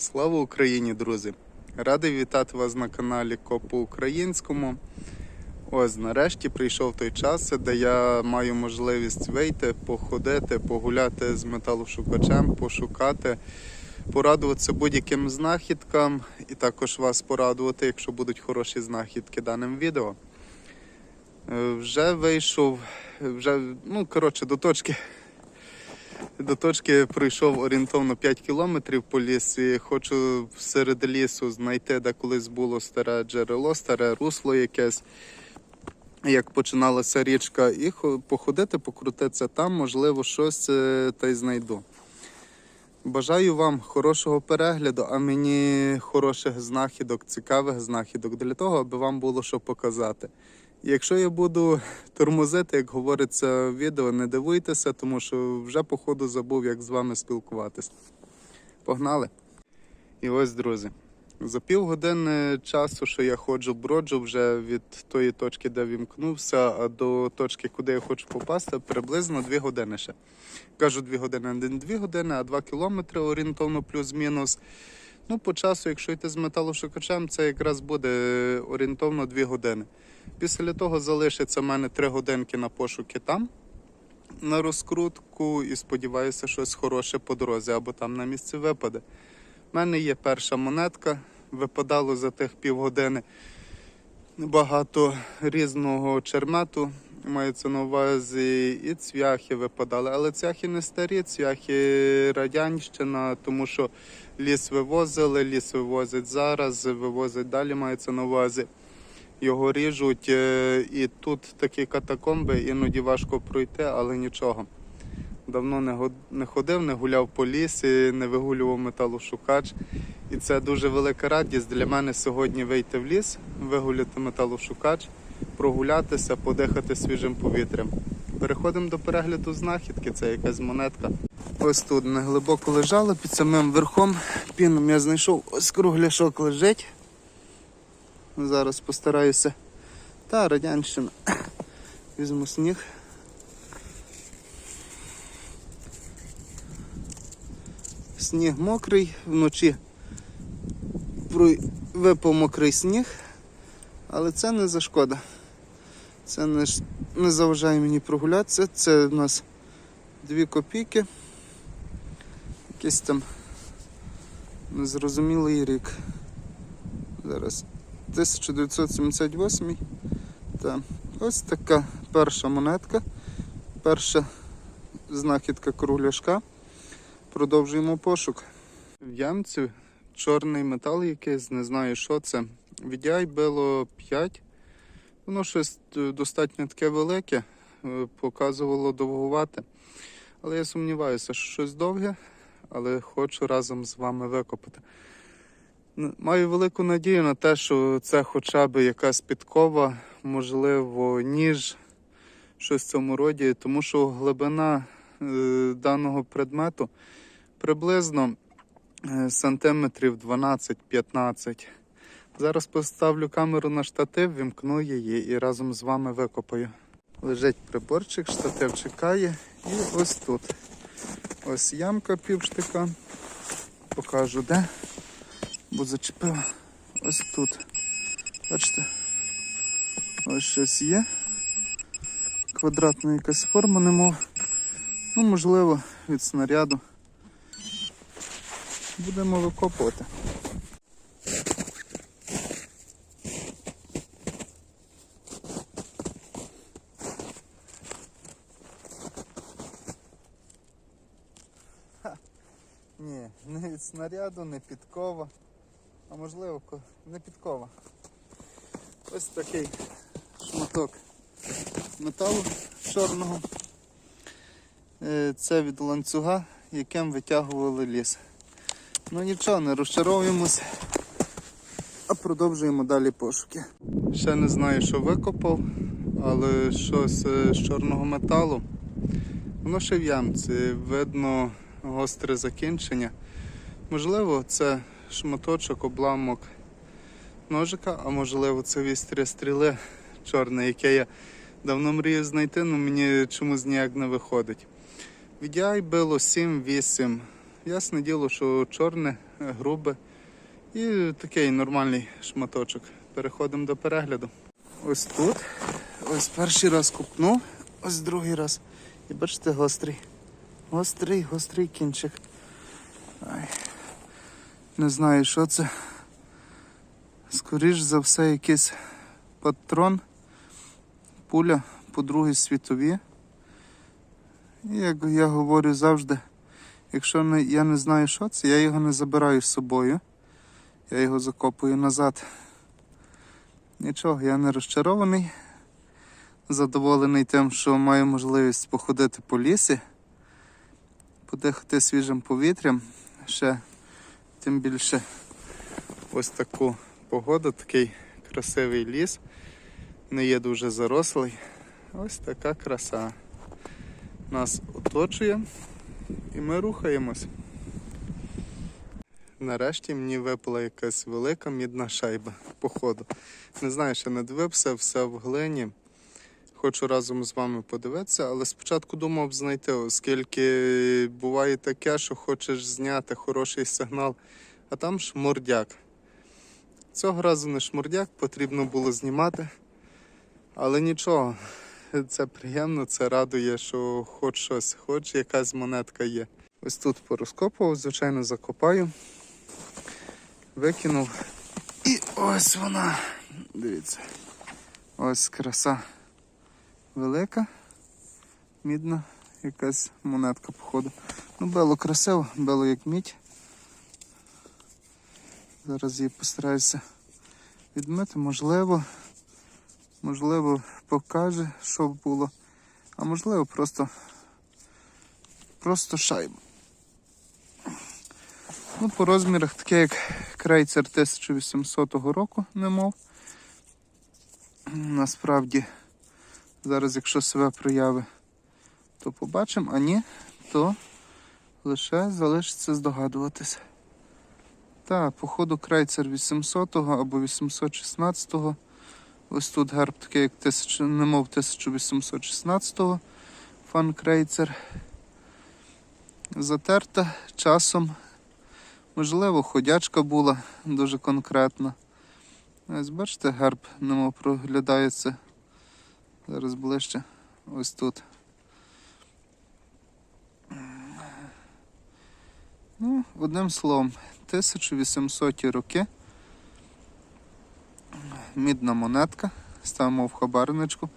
Слава Україні, друзі! Радий вітати вас на каналі Коп по українському. Ось нарешті прийшов той час, де я маю можливість вийти, походити, погуляти з металошукачем, пошукати, порадуватися будь-яким знахідкам і також вас порадувати, якщо будуть хороші знахідки даним відео. Е, Вже вийшов, вже, ну коротше, до точки до точки пройшов орієнтовно 5 кілометрів по лісі. Хочу серед лісу знайти, де колись було старе джерело, старе русло якесь, як починалася річка, і походити, покрутитися там, можливо, щось е, та й знайду. Бажаю вам хорошого перегляду, а мені хороших знахідок, цікавих знахідок для того, аби вам було що показати. Якщо я буду тормозити, як говориться в відео, не дивуйтеся, тому що вже по ходу забув, як з вами спілкуватись. Погнали! І ось, друзі, за півгодини часу, що я ходжу, броджу вже від тої точки, де вімкнувся, до точки, куди я хочу попасти, приблизно 2 години ще. Кажу 2 години, не 2 години, а 2 кілометри орієнтовно плюс-мінус. Ну, по часу, якщо йти з металошукачем, це якраз буде орієнтовно 2 години. Після того залишиться в мене 3 годинки на пошуки там, на розкрутку, і сподіваюся, щось хороше по дорозі або там на місці випаде. У мене є перша монетка, випадало за тих півгодини багато різного чермету. Мається на увазі і цвяхи випадали, але цвяхи не старі, цвяхи радянщина, тому що ліс вивозили, ліс вивозять зараз, вивозять далі, мається на увазі. Його ріжуть, е, і тут такі катакомби, іноді важко пройти, але нічого. Давно не ходив, не гуляв по лісі, не вигулював металошукач. І це дуже велика радість для мене сьогодні вийти в ліс, вигуляти металошукач, прогулятися, подихати свіжим повітрям. Переходимо до перегляду знахідки, це якась монетка. Ось тут неглибоко лежала під самим верхом. Піном я знайшов ось кругляшок лежить. Зараз постараюся. Та радянщина. Візьму сніг. Сніг мокрий, вночі випав мокрий сніг, але це не зашкода. Це не, не заважає мені прогулятися. Це у нас 2 копійки. Якийсь там незрозумілий рік. Зараз 1978. Та ось така перша монетка, перша знахідка кругляшка. Продовжуємо пошук. В ямці чорний метал якийсь, не знаю що це. VDI було 5. Воно щось е, достатньо таке велике, е, показувало довгувати. Але я сумніваюся, що щось довге, але хочу разом з вами викопати. Маю велику надію на те, що це хоча б якась підкова, можливо, ніж, щось в цьому роді, тому що глибина е, даного предмету приблизно сантиметрів 12-15. Зараз поставлю камеру на штатив, вімкну її і разом з вами викопаю. Лежить приборчик, штатив чекає, і ось тут. Ось ямка півштика. Покажу де бо зачепив ось тут. Бачите? Ось щось є. Квадратна якась форма, немов. Ну, можливо, від снаряду. Будемо викопувати. Ха. Ні, не від снаряду, не підкова. А можливо, не підкова. Ось такий шматок металу чорного. Е, Це від ланцюга, яким витягували ліс. Ну нічого, не розчаровуємось, а продовжуємо далі пошуки. Ще не знаю, що викопав, але щось е, з чорного металу. Воно ще в ямці, видно гостре закінчення. Можливо, це шматочок, обламок ножика, а можливо це вістря стріли чорне, яке я давно мрію знайти, але мені чомусь ніяк не виходить. VDI було 7-8. Ясне діло, що чорне грубе. І такий нормальний шматочок. Переходимо до перегляду. Ось тут. Ось перший раз купнув, ось другий раз. І бачите, гострий. Гострий, гострий кінчик. Ай. Не знаю, що це. Скоріш за все, якийсь патрон, пуля по Другій світовій. І як я говорю завжди, якщо не, я не знаю, що це, я його не забираю з собою. Я його закопую назад. Нічого, я не розчарований. Задоволений тим, що маю можливість походити по лісі, подихати свіжим повітрям. Ще тим більше ось таку погоду, такий красивий ліс. Не є дуже зарослий. Ось така краса. Нас оточує і ми рухаємось. Нарешті мені випала якась велика мідна шайба походу. Не знаю, ще не все в глині. Хочу разом з вами подивитися, але спочатку думав знайти, оскільки буває таке, що хочеш зняти хороший сигнал, а там шмурдяк. Цього разу не шмурдяк, потрібно було знімати. Але нічого, це приємно, це радує, що хоч щось, хоч якась монетка є. Ось тут порозкопував, звичайно, закопаю. Викинув. І ось вона. Дивіться. Ось краса велика, мідна, якась монетка, походу. Ну, бело красиво, бело як мідь. Зараз її постараюся відмити. Можливо, можливо, покаже, що було. А можливо, просто, просто шайба. Ну, по розмірах таке, як крейцер 1800 року, немов. Насправді, зараз, якщо себе прояви, то побачимо, а ні, то лише залишиться здогадуватися. Так, походу крейцер 800 або 816. го Ось тут герб такий, як 1000, немов 1816 фан крейцер. Затерта часом. Можливо, ходячка була дуже конкретна. Ось бачите, герб немов проглядається. Зараз ближче. Ось тут. Ну, одним словом, 1800 роки. Мідна монетка. Ставимо в хабарничку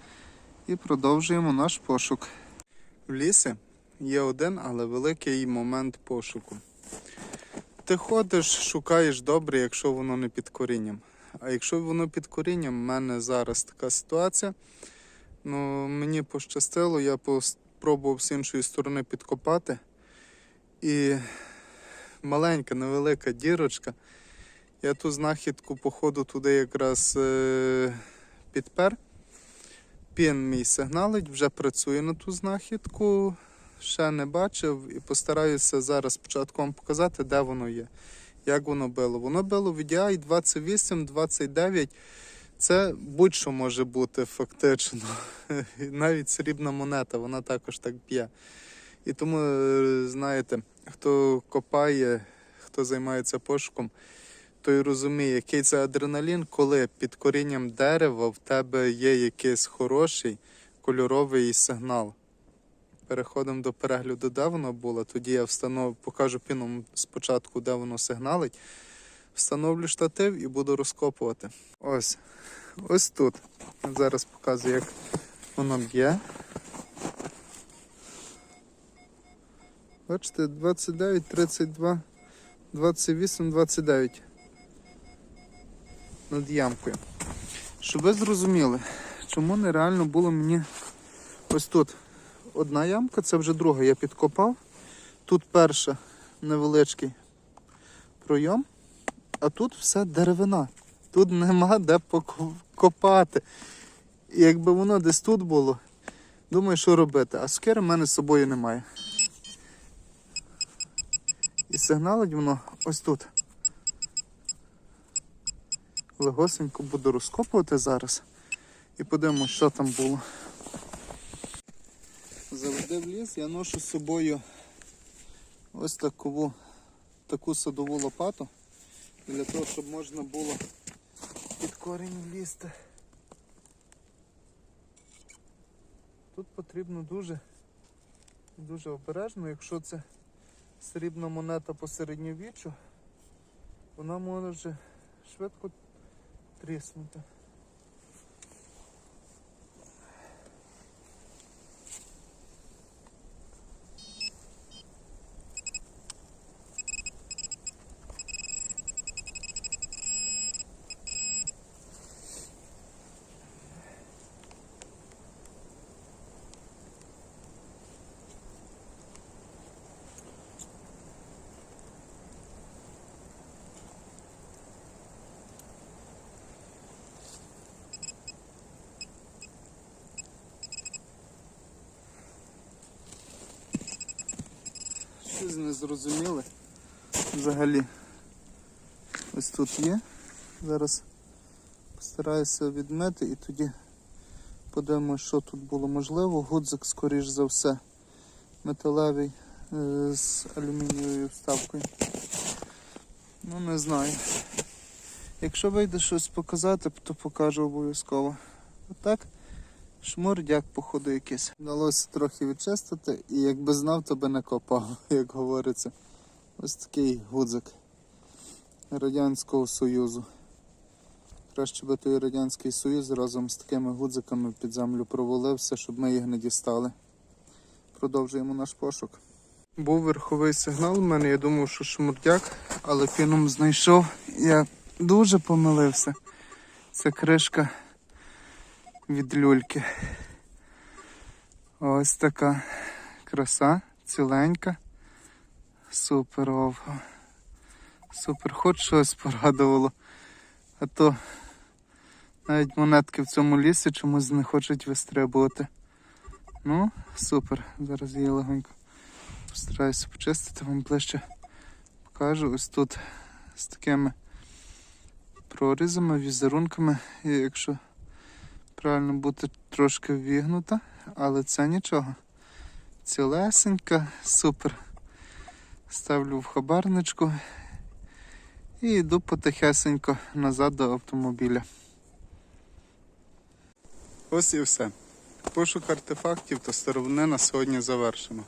і продовжуємо наш пошук. В лісі є один, але великий момент пошуку. Ти ходиш, шукаєш добре, якщо воно не під корінням. А якщо воно під корінням, в мене зараз така ситуація. Ну, мені пощастило, я спробував з іншої сторони підкопати. І маленька, невелика дірочка. Я ту знахідку, походу, туди якраз е- підпер. Пін мій сигналить, вже працює на ту знахідку. Ще не бачив і постараюся зараз спочатку вам показати, де воно є, як воно било. Воно било в VDI 28, 29. Це будь-що може бути фактично. Навіть срібна монета, вона також так б'є. І тому, е, знаєте, хто копає, хто займається пошуком, той розуміє, який це адреналін, коли під корінням дерева в тебе є якийсь хороший кольоровий сигнал. Переходимо до перегляду, де воно було. Тоді я встанов... покажу піном спочатку, де воно сигналить. Встановлю штатив і буду розкопувати. Ось. Ось тут. Зараз показую, як воно б'є. Бачите, 29, 32, 28, 29. Над ямкою. Щоб ви зрозуміли, чому нереально було мені ось тут. Одна ямка, це вже друга я підкопав. Тут перша невеличкий пройом, а тут все деревина. Тут нема де покопати. І якби воно десь тут було, думаю, що робити. А скери в мене з собою немає. І сигналить воно ось тут. Легосенько буду розкопувати зараз і подивимося, що там було. Завжди в ліс я ношу з собою ось таку таку садову лопату для того, щоб можна було під корінь влізти. Тут потрібно дуже, дуже обережно, якщо це срібна монета по середньовіччю, вона може швидко тріснути. Щось не зрозуміли. Взагалі. Ось тут є. Зараз постараюся відмити і тоді подивимося, що тут було можливо. Гудзик, скоріш за все, металевий е, з алюмінієвою вставкою. Ну, не знаю. Якщо вийде щось показати, то покажу обов'язково. А так, шмурдяк, походу, якийсь. Вдалося трохи відчистити, і якби знав, то би не копав, як говориться. Ось такий гудзик Радянського Союзу. Краще би той Радянський Союз разом з такими гудзиками під землю провалився, щоб ми їх не дістали. Продовжуємо наш пошук. Був верховий сигнал у мене, я думав, що шмурдяк, але фіном знайшов. Я дуже помилився. Це кришка від люльки. Ось така краса, ціленька. Супер овго. Супер, хоч щось порадувало. А то навіть монетки в цьому лісі чомусь не хочуть вистрибувати. Ну, супер. Зараз її легонько постараюся почистити, вам ближче покажу. Ось тут з такими прорізами, візерунками, і якщо правильно бути трошки вігнута, але це нічого. Цілесенька, супер. Ставлю в хабарничку і йду потихесенько назад до автомобіля. Ось і все. Пошук артефактів та старовини на сьогодні завершено.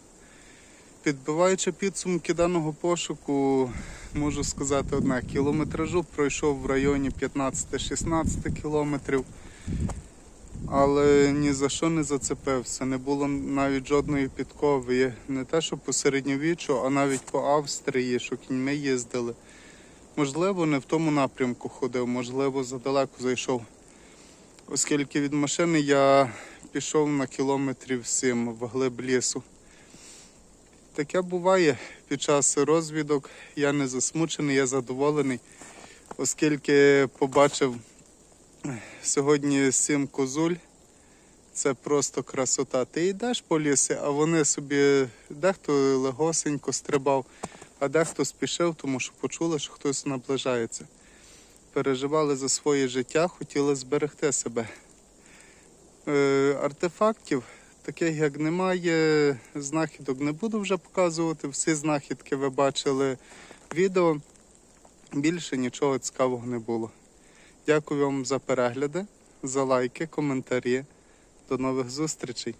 Підбиваючи підсумки даного пошуку, можу сказати одне, кілометражу пройшов в районі 15-16 кілометрів, але ні за що не зацепився. Не було навіть жодної підкови. Не те, що по середньовіччю, а навіть по Австрії, що кіньми їздили. Можливо, не в тому напрямку ходив, можливо, задалеко зайшов. Оскільки від машини я пішов на кілометрів 7 в глиб лісу. Таке буває під час розвідок. Я не засмучений, я задоволений, оскільки побачив сьогодні сім козуль. Це просто красота. Ти йдеш по лісі, а вони собі дехто легосенько стрибав, а дехто спішив, тому що почули, що хтось наближається. Переживали за своє життя, хотіли зберегти себе. Е, артефактів таких як немає, знахідок не буду вже показувати. Всі знахідки ви бачили в відео. Більше нічого цікавого не було. Дякую вам за перегляди, за лайки, коментарі. До нових зустрічей!